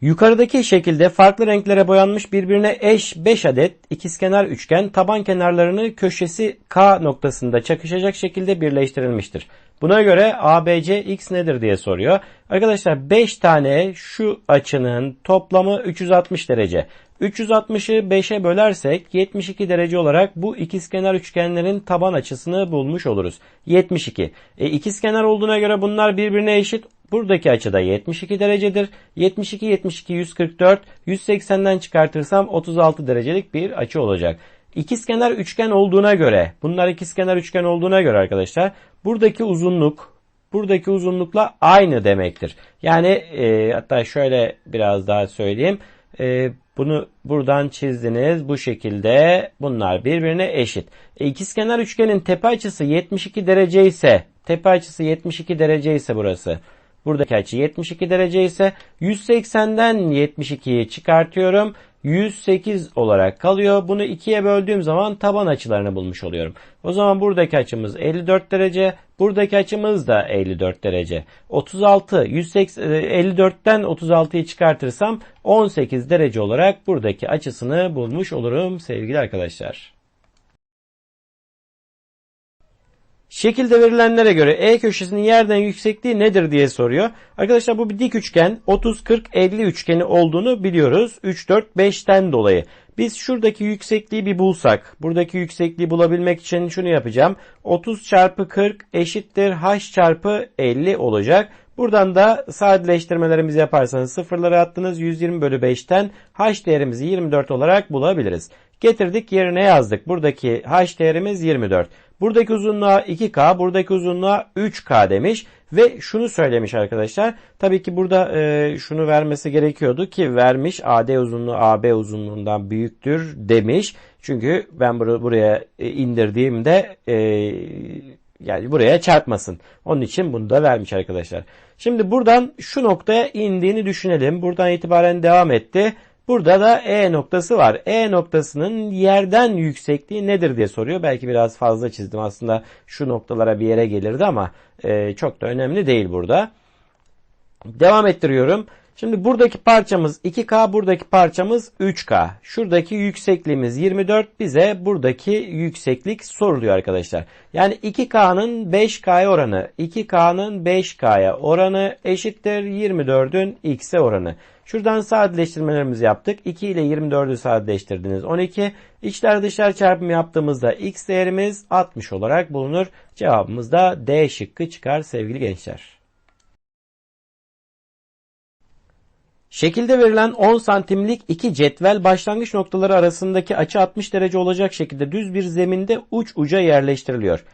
Yukarıdaki şekilde farklı renklere boyanmış birbirine eş 5 adet ikizkenar üçgen taban kenarlarını köşesi K noktasında çakışacak şekilde birleştirilmiştir. Buna göre ABC x nedir diye soruyor. Arkadaşlar 5 tane şu açının toplamı 360 derece. 360'ı 5'e bölersek 72 derece olarak bu ikizkenar üçgenlerin taban açısını bulmuş oluruz. 72. E, ikizkenar olduğuna göre bunlar birbirine eşit. Buradaki açı da 72 derecedir. 72, 72, 144. 180'den çıkartırsam 36 derecelik bir açı olacak. İkizkenar üçgen olduğuna göre, bunlar ikizkenar üçgen olduğuna göre arkadaşlar, buradaki uzunluk, buradaki uzunlukla aynı demektir. Yani e, hatta şöyle biraz daha söyleyeyim. E, bunu buradan çizdiniz. Bu şekilde bunlar birbirine eşit. E, ikizkenar üçgenin tepe açısı 72 derece ise, tepe açısı 72 derece ise burası. Buradaki açı 72 derece ise 180'den 72'yi çıkartıyorum. 108 olarak kalıyor. Bunu ikiye böldüğüm zaman taban açılarını bulmuş oluyorum. O zaman buradaki açımız 54 derece. Buradaki açımız da 54 derece. 36, 180, 54'ten 36'yı çıkartırsam 18 derece olarak buradaki açısını bulmuş olurum sevgili arkadaşlar. Şekilde verilenlere göre E köşesinin yerden yüksekliği nedir diye soruyor. Arkadaşlar bu bir dik üçgen 30 40 50 üçgeni olduğunu biliyoruz. 3 4 5'ten dolayı. Biz şuradaki yüksekliği bir bulsak. Buradaki yüksekliği bulabilmek için şunu yapacağım. 30 çarpı 40 eşittir h çarpı 50 olacak. Buradan da sadeleştirmelerimizi yaparsanız sıfırları attınız 120 bölü 5'ten h değerimizi 24 olarak bulabiliriz. Getirdik yerine yazdık. Buradaki h değerimiz 24. Buradaki uzunluğa 2K, buradaki uzunluğa 3K demiş ve şunu söylemiş arkadaşlar. Tabii ki burada e, şunu vermesi gerekiyordu ki vermiş AD uzunluğu AB uzunluğundan büyüktür demiş. Çünkü ben bur buraya e, indirdiğimde e, yani buraya çarpmasın. Onun için bunu da vermiş arkadaşlar. Şimdi buradan şu noktaya indiğini düşünelim. Buradan itibaren devam etti. Burada da E noktası var. E noktasının yerden yüksekliği nedir diye soruyor. Belki biraz fazla çizdim aslında şu noktalara bir yere gelirdi ama e, çok da önemli değil burada. Devam ettiriyorum. Şimdi buradaki parçamız 2K, buradaki parçamız 3K. Şuradaki yüksekliğimiz 24 bize buradaki yükseklik soruluyor arkadaşlar. Yani 2K'nın 5K'ya oranı, 2K'nın 5K'ya oranı eşittir 24'ün X'e oranı. Şuradan sadeleştirmelerimizi yaptık. 2 ile 24'ü sadeleştirdiniz. 12. İçler dışlar çarpımı yaptığımızda X değerimiz 60 olarak bulunur. Cevabımız da D şıkkı çıkar sevgili gençler. Şekilde verilen 10 santimlik iki cetvel başlangıç noktaları arasındaki açı 60 derece olacak şekilde düz bir zeminde uç uca yerleştiriliyor.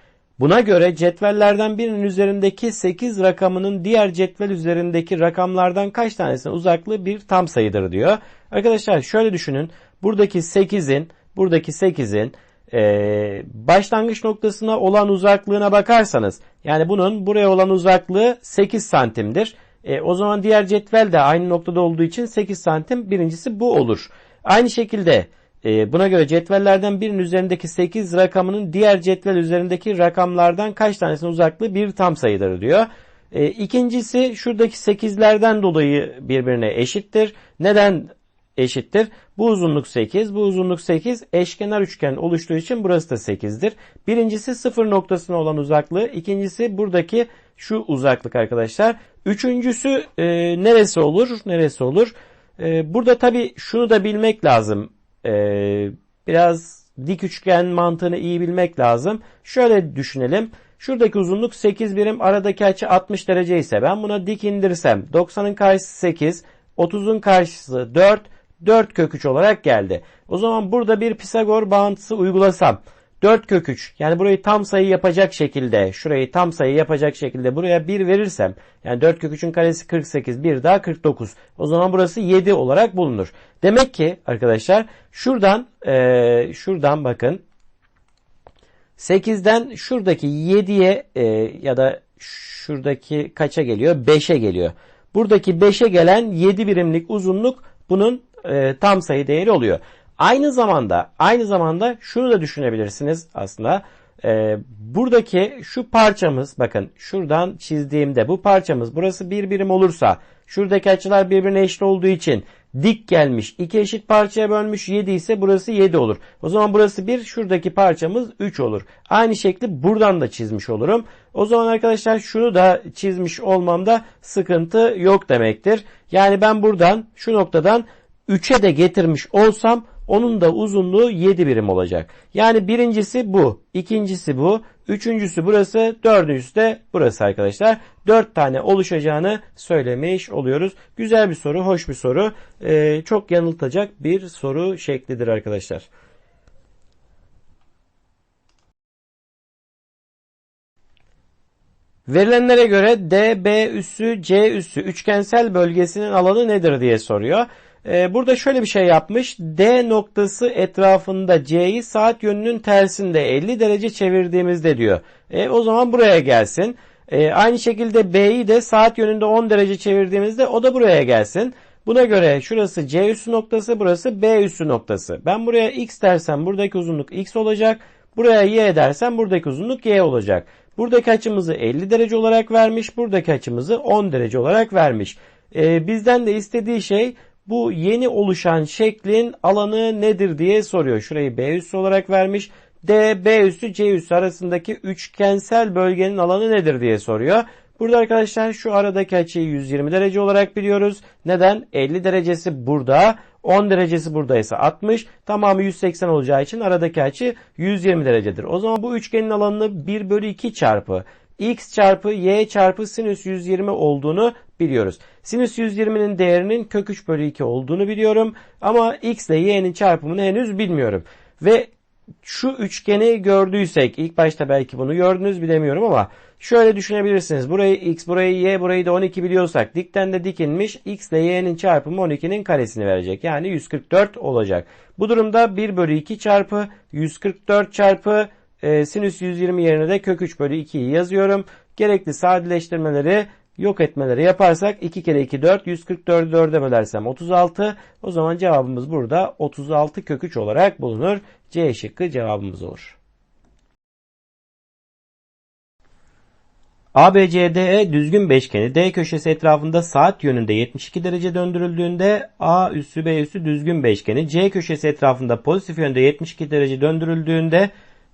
Buna göre cetvellerden birinin üzerindeki 8 rakamının diğer cetvel üzerindeki rakamlardan kaç tanesinin uzaklığı bir tam sayıdır diyor. Arkadaşlar şöyle düşünün. Buradaki 8'in buradaki 8'in e, başlangıç noktasına olan uzaklığına bakarsanız yani bunun buraya olan uzaklığı 8 santimdir. E, o zaman diğer cetvel de aynı noktada olduğu için 8 santim birincisi bu olur. Aynı şekilde e, buna göre cetvellerden birinin üzerindeki 8 rakamının diğer cetvel üzerindeki rakamlardan kaç tanesinin uzaklığı bir tam sayıdır diyor. E, ikincisi şuradaki 8'lerden dolayı birbirine eşittir. Neden eşittir? Bu uzunluk 8, bu uzunluk 8. Eşkenar üçgen oluştuğu için burası da 8'dir. Birincisi sıfır noktasına olan uzaklığı. ikincisi buradaki şu uzaklık arkadaşlar. Üçüncüsü e, neresi olur? Neresi olur? E, burada tabi şunu da bilmek lazım. E, biraz dik üçgen mantığını iyi bilmek lazım. Şöyle düşünelim. Şuradaki uzunluk 8 birim aradaki açı 60 derece ise ben buna dik indirsem 90'ın karşısı 8 30'un karşısı 4 4 kök 3 olarak geldi. O zaman burada bir Pisagor bağıntısı uygulasam 4 kök 3 yani burayı tam sayı yapacak şekilde şurayı tam sayı yapacak şekilde buraya 1 verirsem yani 4 kök 3'ün karesi 48 bir daha 49 o zaman burası 7 olarak bulunur. Demek ki arkadaşlar şuradan e, şuradan bakın 8'den şuradaki 7'ye e, ya da şuradaki kaça geliyor 5'e geliyor. Buradaki 5'e gelen 7 birimlik uzunluk bunun e, tam sayı değeri oluyor. Aynı zamanda aynı zamanda şunu da düşünebilirsiniz aslında. Ee, buradaki şu parçamız bakın şuradan çizdiğimde bu parçamız burası bir birim olursa şuradaki açılar birbirine eşit olduğu için dik gelmiş. iki eşit parçaya bölmüş 7 ise burası 7 olur. O zaman burası 1 şuradaki parçamız 3 olur. Aynı şekli buradan da çizmiş olurum. O zaman arkadaşlar şunu da çizmiş olmamda sıkıntı yok demektir. Yani ben buradan şu noktadan 3'e de getirmiş olsam onun da uzunluğu 7 birim olacak. Yani birincisi bu, ikincisi bu, üçüncüsü burası, dördüncüsü de burası arkadaşlar. 4 tane oluşacağını söylemiş oluyoruz. Güzel bir soru, hoş bir soru. Ee, çok yanıltacak bir soru şeklidir arkadaşlar. Verilenlere göre D, B üssü, C üssü üçgensel bölgesinin alanı nedir diye soruyor. Ee, burada şöyle bir şey yapmış. D noktası etrafında C'yi saat yönünün tersinde 50 derece çevirdiğimizde diyor. E, o zaman buraya gelsin. E, aynı şekilde B'yi de saat yönünde 10 derece çevirdiğimizde o da buraya gelsin. Buna göre şurası C üssü noktası, burası B üssü noktası. Ben buraya x dersem buradaki uzunluk x olacak. Buraya y dersem buradaki uzunluk y olacak. Buradaki açımızı 50 derece olarak vermiş. Buradaki açımızı 10 derece olarak vermiş. Ee, bizden de istediği şey bu yeni oluşan şeklin alanı nedir diye soruyor. Şurayı B üssü olarak vermiş. D, B üssü, C üssü arasındaki üçgensel bölgenin alanı nedir diye soruyor. Burada arkadaşlar şu aradaki açıyı 120 derece olarak biliyoruz. Neden? 50 derecesi burada, 10 derecesi buradaysa 60. Tamamı 180 olacağı için aradaki açı 120 derecedir. O zaman bu üçgenin alanını 1 bölü 2 çarpı x çarpı y çarpı sinüs 120 olduğunu biliyoruz. Sinüs 120'nin değerinin kök 3 bölü 2 olduğunu biliyorum. Ama x ile y'nin çarpımını henüz bilmiyorum. Ve şu üçgeni gördüysek ilk başta belki bunu gördünüz bilemiyorum ama şöyle düşünebilirsiniz. Burayı x, burayı y, burayı da 12 biliyorsak dikten de dikinmiş x ile y'nin çarpımı 12'nin karesini verecek. Yani 144 olacak. Bu durumda 1 bölü 2 çarpı 144 çarpı e, sinüs 120 yerine de kök 3 bölü 2'yi yazıyorum. Gerekli sadeleştirmeleri yok etmeleri yaparsak 2 kere 2 4 144'ü 4'e bölersem 36 o zaman cevabımız burada 36 kök 3 olarak bulunur. C şıkkı cevabımız olur. ABCDE düzgün beşgeni D köşesi etrafında saat yönünde 72 derece döndürüldüğünde A üssü B üssü düzgün beşgeni C köşesi etrafında pozitif yönde 72 derece döndürüldüğünde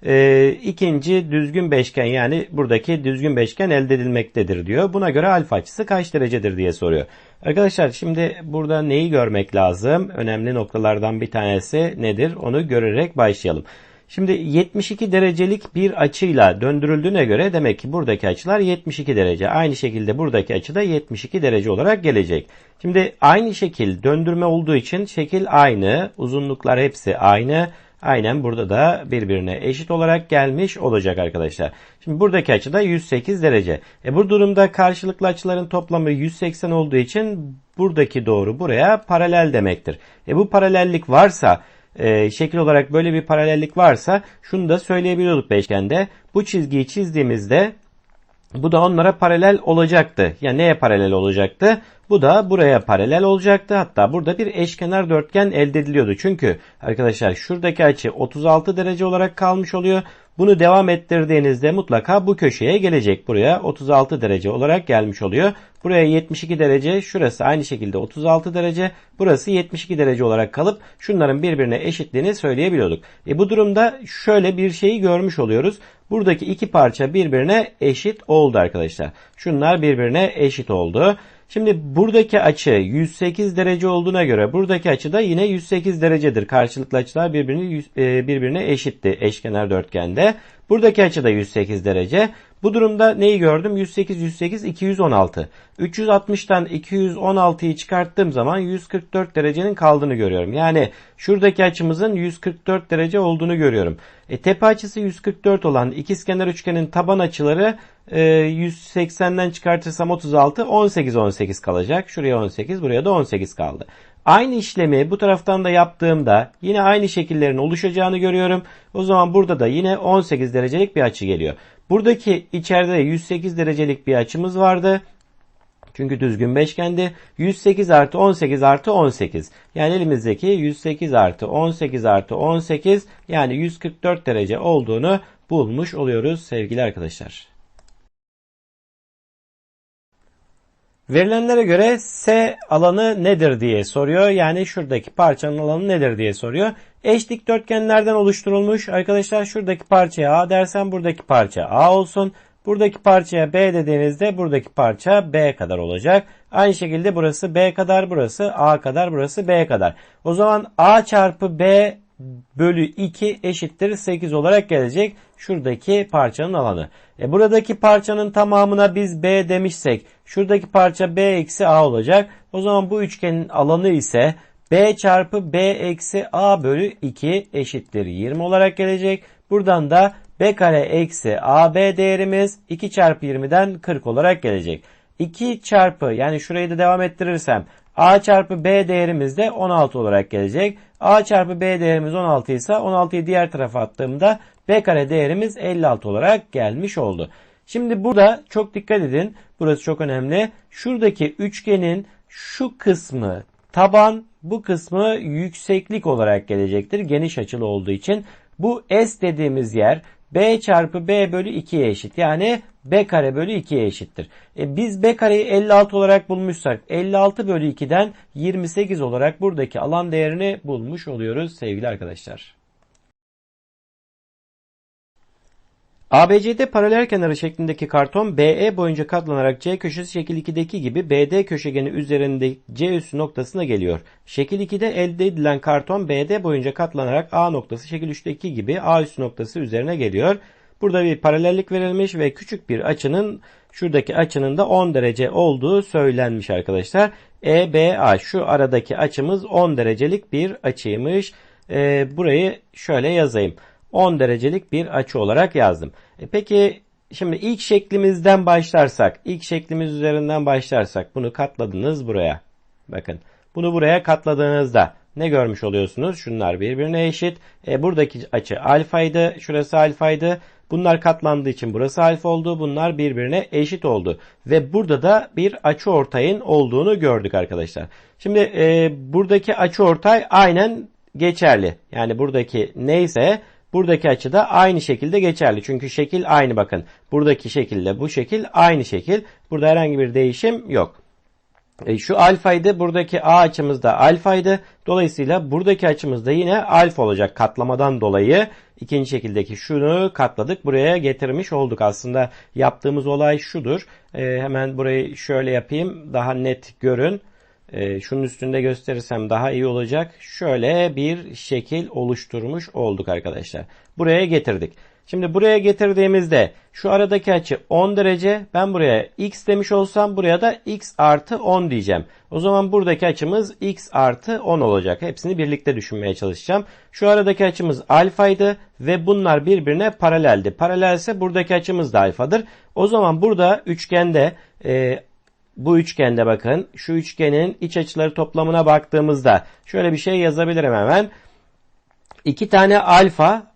e, ikinci düzgün beşgen yani buradaki düzgün beşgen elde edilmektedir diyor. Buna göre alfa açısı kaç derecedir diye soruyor. Arkadaşlar şimdi burada neyi görmek lazım? Önemli noktalardan bir tanesi nedir? Onu görerek başlayalım. Şimdi 72 derecelik bir açıyla döndürüldüğüne göre demek ki buradaki açılar 72 derece. Aynı şekilde buradaki açı da 72 derece olarak gelecek. Şimdi aynı şekil döndürme olduğu için şekil aynı. Uzunluklar hepsi aynı. Aynen burada da birbirine eşit olarak gelmiş olacak arkadaşlar. Şimdi buradaki açı da 108 derece. E bu durumda karşılıklı açıların toplamı 180 olduğu için buradaki doğru buraya paralel demektir. E bu paralellik varsa e, şekil olarak böyle bir paralellik varsa şunu da söyleyebiliyorduk beşgende. Bu çizgiyi çizdiğimizde bu da onlara paralel olacaktı. Ya neye paralel olacaktı? Bu da buraya paralel olacaktı. Hatta burada bir eşkenar dörtgen elde ediliyordu. Çünkü arkadaşlar şuradaki açı 36 derece olarak kalmış oluyor. Bunu devam ettirdiğinizde mutlaka bu köşeye gelecek. Buraya 36 derece olarak gelmiş oluyor. Buraya 72 derece, şurası aynı şekilde 36 derece, burası 72 derece olarak kalıp şunların birbirine eşitliğini söyleyebiliyorduk. E bu durumda şöyle bir şeyi görmüş oluyoruz. Buradaki iki parça birbirine eşit oldu arkadaşlar. Şunlar birbirine eşit oldu. Şimdi buradaki açı 108 derece olduğuna göre buradaki açı da yine 108 derecedir. Karşılıklı açılar birbirine, birbirine eşitti eşkenar dörtgende. Buradaki açı da 108 derece. Bu durumda neyi gördüm? 108, 108, 216. 360'tan 216'yı çıkarttığım zaman 144 derecenin kaldığını görüyorum. Yani şuradaki açımızın 144 derece olduğunu görüyorum. E, tepe açısı 144 olan ikizkenar üçgenin taban açıları e, 180'den çıkartırsam 36, 18, 18 kalacak. Şuraya 18, buraya da 18 kaldı. Aynı işlemi bu taraftan da yaptığımda yine aynı şekillerin oluşacağını görüyorum. O zaman burada da yine 18 derecelik bir açı geliyor. Buradaki içeride 108 derecelik bir açımız vardı. Çünkü düzgün beşgendi. 108 artı 18 artı 18. Yani elimizdeki 108 artı 18 artı 18 yani 144 derece olduğunu bulmuş oluyoruz sevgili arkadaşlar. Verilenlere göre S alanı nedir diye soruyor. Yani şuradaki parçanın alanı nedir diye soruyor. Eş dikdörtgenlerden oluşturulmuş. Arkadaşlar şuradaki parçaya A dersen buradaki parça A olsun. Buradaki parçaya B dediğinizde buradaki parça B kadar olacak. Aynı şekilde burası B kadar, burası A kadar, burası B kadar. O zaman A çarpı B bölü 2 eşittir 8 olarak gelecek şuradaki parçanın alanı. E buradaki parçanın tamamına biz B demişsek şuradaki parça B eksi A olacak. O zaman bu üçgenin alanı ise B çarpı B eksi A bölü 2 eşittir 20 olarak gelecek. Buradan da B kare eksi AB değerimiz 2 çarpı 20'den 40 olarak gelecek. 2 çarpı yani şurayı da devam ettirirsem A çarpı B değerimiz de 16 olarak gelecek. A çarpı B değerimiz 16 ise 16'yı diğer tarafa attığımda B kare değerimiz 56 olarak gelmiş oldu. Şimdi burada çok dikkat edin. Burası çok önemli. Şuradaki üçgenin şu kısmı taban, bu kısmı yükseklik olarak gelecektir. Geniş açılı olduğu için. Bu S dediğimiz yer B çarpı B bölü 2'ye eşit. Yani B kare bölü 2'ye eşittir. E biz B kareyi 56 olarak bulmuşsak 56 bölü 2'den 28 olarak buradaki alan değerini bulmuş oluyoruz sevgili arkadaşlar. ABCD paralel kenarı şeklindeki karton BE boyunca katlanarak C köşesi şekil 2'deki gibi BD köşegeni üzerinde C üssü noktasına geliyor. Şekil 2'de elde edilen karton BD boyunca katlanarak A noktası şekil 3'teki gibi A üssü noktası üzerine geliyor. Burada bir paralellik verilmiş ve küçük bir açının şuradaki açının da 10 derece olduğu söylenmiş arkadaşlar. EBA şu aradaki açımız 10 derecelik bir açıymış. Ee, burayı şöyle yazayım. 10 derecelik bir açı olarak yazdım. E peki şimdi ilk şeklimizden başlarsak, ilk şeklimiz üzerinden başlarsak bunu katladınız buraya. Bakın bunu buraya katladığınızda ne görmüş oluyorsunuz? Şunlar birbirine eşit. E, buradaki açı alfaydı, şurası alfaydı. Bunlar katlandığı için burası alfa oldu. Bunlar birbirine eşit oldu. Ve burada da bir açı ortayın olduğunu gördük arkadaşlar. Şimdi e, buradaki açı ortay aynen geçerli. Yani buradaki neyse buradaki açı da aynı şekilde geçerli. Çünkü şekil aynı bakın. Buradaki şekilde bu şekil aynı şekil. Burada herhangi bir değişim yok. E, şu alfaydı. Buradaki A açımız da alfaydı. Dolayısıyla buradaki açımız da yine alfa olacak katlamadan dolayı. ikinci şekildeki şunu katladık. Buraya getirmiş olduk. Aslında yaptığımız olay şudur. E, hemen burayı şöyle yapayım. Daha net görün. E, şunun üstünde gösterirsem daha iyi olacak. Şöyle bir şekil oluşturmuş olduk arkadaşlar. Buraya getirdik. Şimdi buraya getirdiğimizde şu aradaki açı 10 derece. Ben buraya x demiş olsam buraya da x artı 10 diyeceğim. O zaman buradaki açımız x artı 10 olacak. Hepsini birlikte düşünmeye çalışacağım. Şu aradaki açımız alfaydı ve bunlar birbirine paraleldi. Paralelse buradaki açımız da alfadır. O zaman burada üçgende e, bu üçgende bakın şu üçgenin iç açıları toplamına baktığımızda şöyle bir şey yazabilirim hemen. 2 tane alfa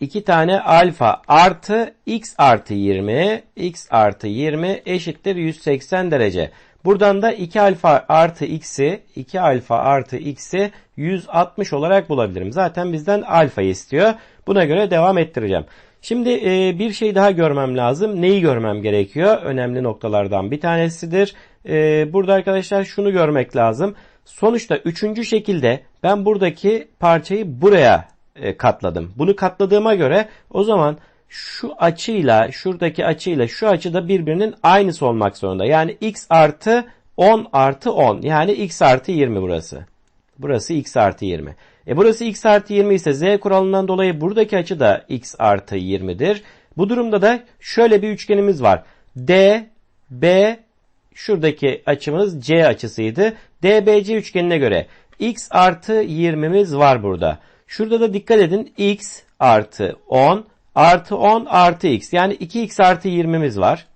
2 tane alfa artı x artı 20 x artı 20 eşittir 180 derece. Buradan da 2 alfa artı x'i 2 alfa artı x'i 160 olarak bulabilirim. Zaten bizden alfa istiyor. Buna göre devam ettireceğim. Şimdi e, bir şey daha görmem lazım. Neyi görmem gerekiyor? Önemli noktalardan bir tanesidir. E, burada arkadaşlar şunu görmek lazım. Sonuçta üçüncü şekilde ben buradaki parçayı buraya e, katladım. Bunu katladığıma göre o zaman şu açıyla şuradaki açıyla şu açı da birbirinin aynısı olmak zorunda. Yani x artı 10 artı 10 yani x artı 20 burası. Burası x artı 20. E burası x artı 20 ise z kuralından dolayı buradaki açı da x artı 20'dir. Bu durumda da şöyle bir üçgenimiz var. D, B, şuradaki açımız C açısıydı. DBC üçgenine göre x artı 20'miz var burada. Şurada da dikkat edin x artı 10 artı 10 artı x. Yani 2x artı 20'miz var.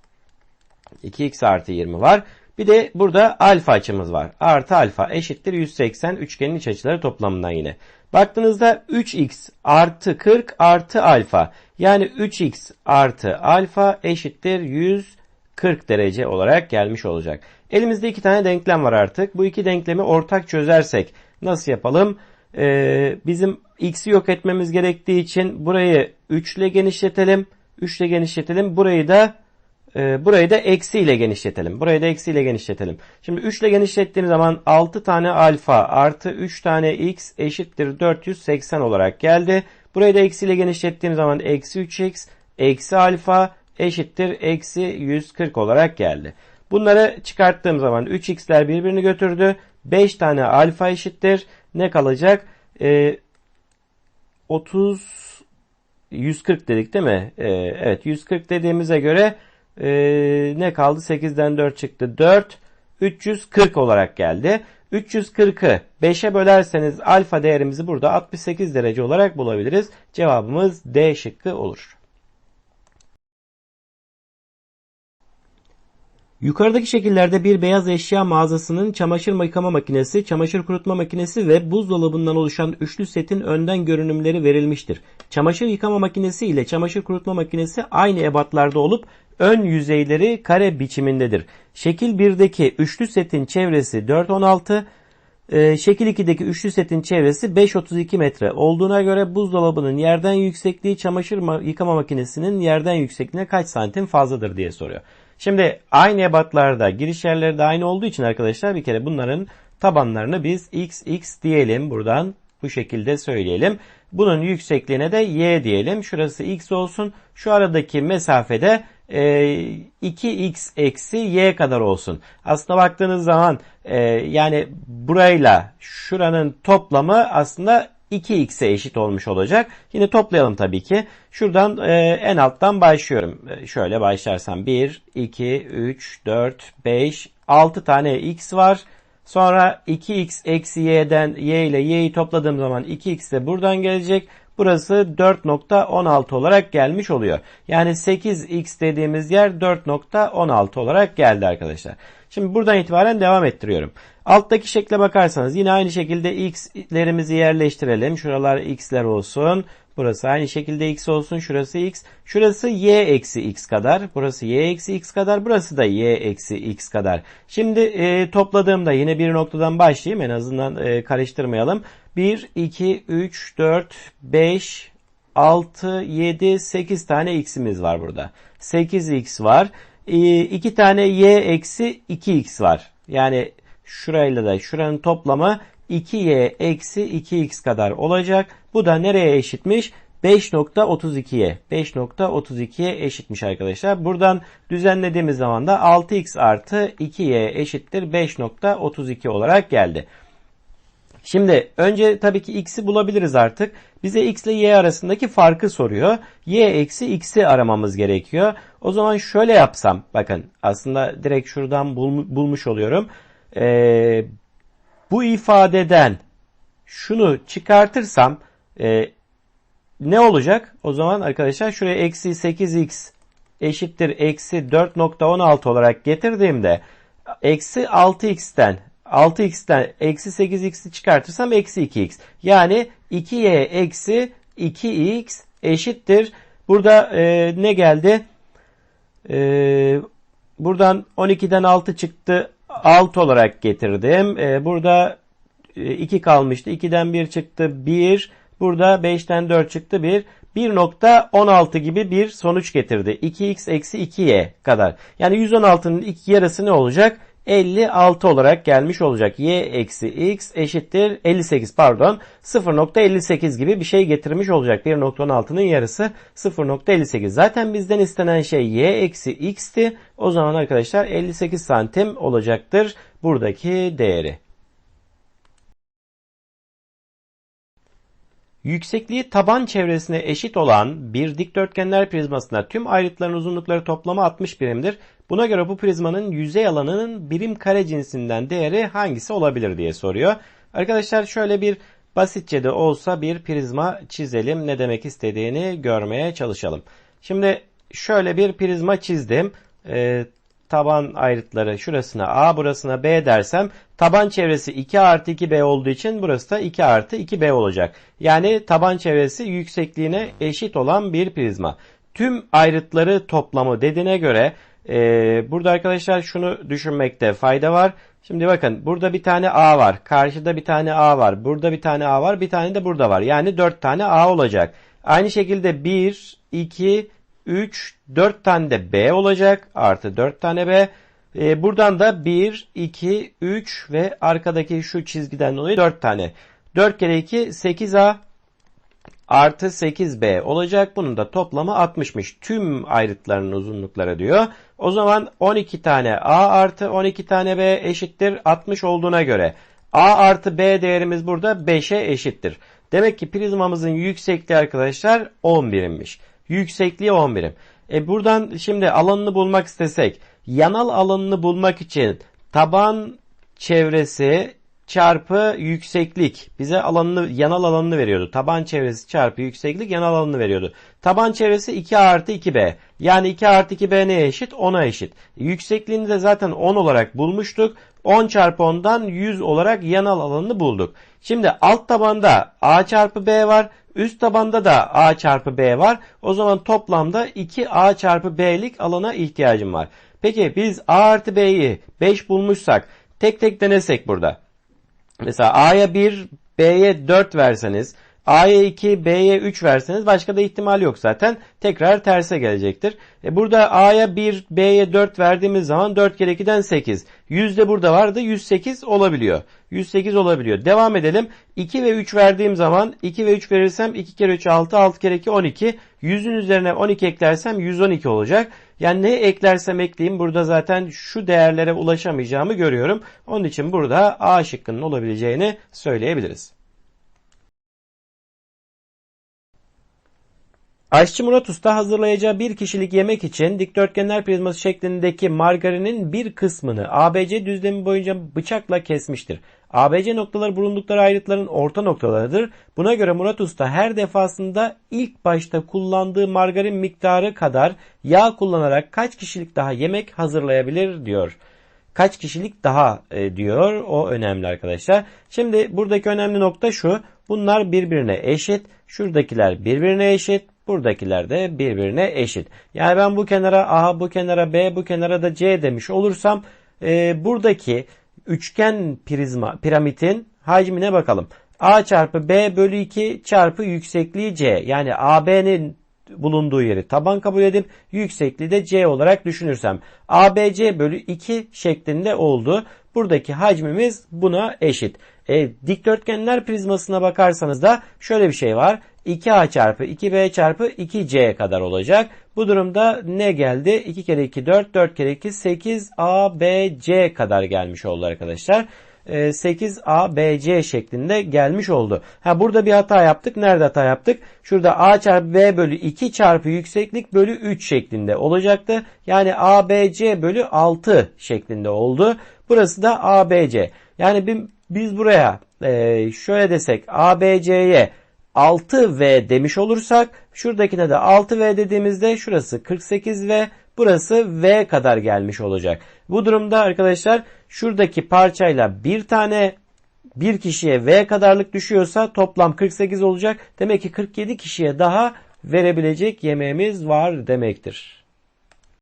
2x artı 20 var. Bir de burada alfa açımız var. Artı alfa eşittir 180 üçgenin iç açıları toplamından yine. Baktığınızda 3x artı 40 artı alfa. Yani 3x artı alfa eşittir 140 derece olarak gelmiş olacak. Elimizde iki tane denklem var artık. Bu iki denklemi ortak çözersek nasıl yapalım? Ee, bizim x'i yok etmemiz gerektiği için burayı 3 ile genişletelim. 3 ile genişletelim. Burayı da e, burayı da eksi ile genişletelim. Burayı da eksi ile genişletelim. Şimdi 3 ile genişlettiğim zaman 6 tane alfa artı 3 tane x eşittir 480 olarak geldi. Burayı da eksi ile genişlettiğim zaman eksi 3x eksi alfa eşittir eksi 140 olarak geldi. Bunları çıkarttığım zaman 3x'ler birbirini götürdü. 5 tane alfa eşittir. Ne kalacak? Ee, 30 140 dedik değil mi? Ee, evet 140 dediğimize göre e, ne kaldı? 8'den 4 çıktı. 4 340 olarak geldi. 340'ı 5'e bölerseniz alfa değerimizi burada 68 derece olarak bulabiliriz. Cevabımız D şıkkı olur. Yukarıdaki şekillerde bir beyaz eşya mağazasının çamaşır yıkama makinesi, çamaşır kurutma makinesi ve buzdolabından oluşan üçlü setin önden görünümleri verilmiştir. Çamaşır yıkama makinesi ile çamaşır kurutma makinesi aynı ebatlarda olup ön yüzeyleri kare biçimindedir. Şekil 1'deki üçlü setin çevresi 4.16, e, şekil 2'deki üçlü setin çevresi 5.32 metre olduğuna göre buzdolabının yerden yüksekliği çamaşır yıkama makinesinin yerden yüksekliğine kaç santim fazladır diye soruyor. Şimdi aynı ebatlarda giriş yerleri de aynı olduğu için arkadaşlar bir kere bunların tabanlarını biz xx diyelim buradan bu şekilde söyleyelim. Bunun yüksekliğine de y diyelim. Şurası x olsun. Şu aradaki mesafede e, 2x eksi y kadar olsun. Aslında baktığınız zaman e, yani burayla şuranın toplamı aslında 2x'e eşit olmuş olacak. Yine toplayalım tabii ki. Şuradan e, en alttan başlıyorum. E, şöyle başlarsam 1, 2, 3, 4, 5, 6 tane x var. Sonra 2x eksi y'den y ile y'yi topladığım zaman 2x de buradan gelecek. Burası 4.16 olarak gelmiş oluyor. Yani 8x dediğimiz yer 4.16 olarak geldi arkadaşlar. Şimdi buradan itibaren devam ettiriyorum. Alttaki şekle bakarsanız yine aynı şekilde x'lerimizi yerleştirelim. Şuralar x'ler olsun. Burası aynı şekilde x olsun. Şurası x. Şurası y eksi x kadar. Burası y eksi x kadar. Burası da y eksi x kadar. Şimdi e, topladığımda yine bir noktadan başlayayım. En azından e, karıştırmayalım. 1, 2, 3, 4, 5, 6, 7, 8 tane x'imiz var burada. 8x var. 2 e, tane y eksi 2x var. Yani şurayla da şuranın toplamı 2y eksi 2x kadar olacak. Bu da nereye eşitmiş? 5.32'ye 5.32'ye eşitmiş arkadaşlar. Buradan düzenlediğimiz zaman da 6x artı 2y eşittir 5.32 olarak geldi. Şimdi önce tabii ki x'i bulabiliriz artık. Bize x ile y arasındaki farkı soruyor. y eksi x'i aramamız gerekiyor. O zaman şöyle yapsam bakın aslında direkt şuradan bulmuş oluyorum. Ee, bu ifadeden şunu çıkartırsam e, ne olacak? O zaman arkadaşlar şuraya eksi 8x eşittir eksi 4.16 olarak getirdiğimde eksi 6x'ten 6x'ten eksi 8x'i çıkartırsam eksi 2x. Yani 2y eksi 2x eşittir. Burada e, ne geldi? E, buradan 12'den 6 çıktı. 6 olarak getirdim. E, burada 2 e, kalmıştı. 2'den 1 çıktı. 1. Burada 5'ten 4 çıktı. 1. 1.16 gibi bir sonuç getirdi. 2x eksi 2y kadar. Yani 116'nın iki yarısı ne olacak? 56 olarak gelmiş olacak. y eksi x eşittir 58 pardon 0.58 gibi bir şey getirmiş olacak. 1.16'nın yarısı 0.58. Zaten bizden istenen şey y eksi x'ti. O zaman arkadaşlar 58 santim olacaktır buradaki değeri. Yüksekliği taban çevresine eşit olan bir dikdörtgenler prizmasında tüm ayrıtların uzunlukları toplamı 60 birimdir. Buna göre bu prizmanın yüzey alanının birim kare cinsinden değeri hangisi olabilir diye soruyor. Arkadaşlar şöyle bir basitçe de olsa bir prizma çizelim. Ne demek istediğini görmeye çalışalım. Şimdi şöyle bir prizma çizdim. Ee, taban ayrıtları şurasına A burasına B dersem taban çevresi 2 artı 2B olduğu için burası da 2 artı 2B olacak. Yani taban çevresi yüksekliğine eşit olan bir prizma. Tüm ayrıtları toplamı dediğine göre Ee, burada arkadaşlar şunu düşünmekte fayda var. Şimdi bakın burada bir tane A var. Karşıda bir tane A var. Burada bir tane A var. Bir tane de burada var. Yani 4 tane A olacak. Aynı şekilde 1, 2, 3, 4 tane de B olacak. Artı 4 tane B. Ee, buradan da 1, 2, 3 ve arkadaki şu çizgiden dolayı 4 tane. 4 kere 2 8A artı 8B olacak. Bunun da toplamı 60'mış. Tüm ayrıtlarının uzunlukları diyor. O zaman 12 tane A artı 12 tane B eşittir 60 olduğuna göre A artı B değerimiz burada 5'e eşittir. Demek ki prizmamızın yüksekliği arkadaşlar 11'immiş. Yüksekliği 11'im. E buradan şimdi alanını bulmak istesek yanal alanını bulmak için taban çevresi çarpı yükseklik bize alanını yanal alanını veriyordu. Taban çevresi çarpı yükseklik yanal alanını veriyordu. Taban çevresi 2 artı 2b. Yani 2 artı 2b neye eşit? 10'a eşit. Yüksekliğini de zaten 10 olarak bulmuştuk. 10 çarpı 10'dan 100 olarak yanal alanını bulduk. Şimdi alt tabanda a çarpı b var. Üst tabanda da a çarpı b var. O zaman toplamda 2a çarpı b'lik alana ihtiyacım var. Peki biz a artı b'yi 5 bulmuşsak tek tek denesek burada. Mesela A'ya 1, B'ye 4 verseniz, A'ya 2, B'ye 3 verseniz başka da ihtimal yok zaten. Tekrar terse gelecektir. E burada A'ya 1, B'ye 4 verdiğimiz zaman 4 kere 2'den 8. 100 de burada vardı 108 olabiliyor. 108 olabiliyor. Devam edelim. 2 ve 3 verdiğim zaman 2 ve 3 verirsem 2 kere 3 6, 6 kere 2 12. 100'ün üzerine 12 eklersem 112 olacak. Yani ne eklersem ekleyeyim burada zaten şu değerlere ulaşamayacağımı görüyorum. Onun için burada A şıkkının olabileceğini söyleyebiliriz. Aşçı Murat Usta hazırlayacağı bir kişilik yemek için dikdörtgenler prizması şeklindeki margarinin bir kısmını ABC düzlemi boyunca bıçakla kesmiştir. ABC noktaları bulundukları ayrıtların orta noktalarıdır. Buna göre Murat Usta her defasında ilk başta kullandığı margarin miktarı kadar yağ kullanarak kaç kişilik daha yemek hazırlayabilir diyor. Kaç kişilik daha e, diyor o önemli arkadaşlar. Şimdi buradaki önemli nokta şu. Bunlar birbirine eşit. Şuradakiler birbirine eşit. Buradakiler de birbirine eşit. Yani ben bu kenara A, bu kenara B, bu kenara da C demiş olursam e, buradaki üçgen prizma piramidin hacmine bakalım. A çarpı B bölü 2 çarpı yüksekliği C. Yani AB'nin bulunduğu yeri taban kabul edip yüksekliği de C olarak düşünürsem ABC bölü 2 şeklinde oldu. Buradaki hacmimiz buna eşit. E, dikdörtgenler prizmasına bakarsanız da şöyle bir şey var. 2A çarpı 2B çarpı 2C kadar olacak. Bu durumda ne geldi? 2 kere 2 4, 4 kere 2 8 ABC kadar gelmiş oldu arkadaşlar. 8ABC şeklinde gelmiş oldu. Ha burada bir hata yaptık. Nerede hata yaptık? Şurada A çarpı B bölü 2 çarpı yükseklik bölü 3 şeklinde olacaktı. Yani ABC bölü 6 şeklinde oldu. Burası da ABC. Yani biz buraya şöyle desek ABC'ye 6V demiş olursak şuradakine de 6V dediğimizde şurası 48V burası V kadar gelmiş olacak. Bu durumda arkadaşlar şuradaki parçayla bir tane bir kişiye V kadarlık düşüyorsa toplam 48 olacak. Demek ki 47 kişiye daha verebilecek yemeğimiz var demektir.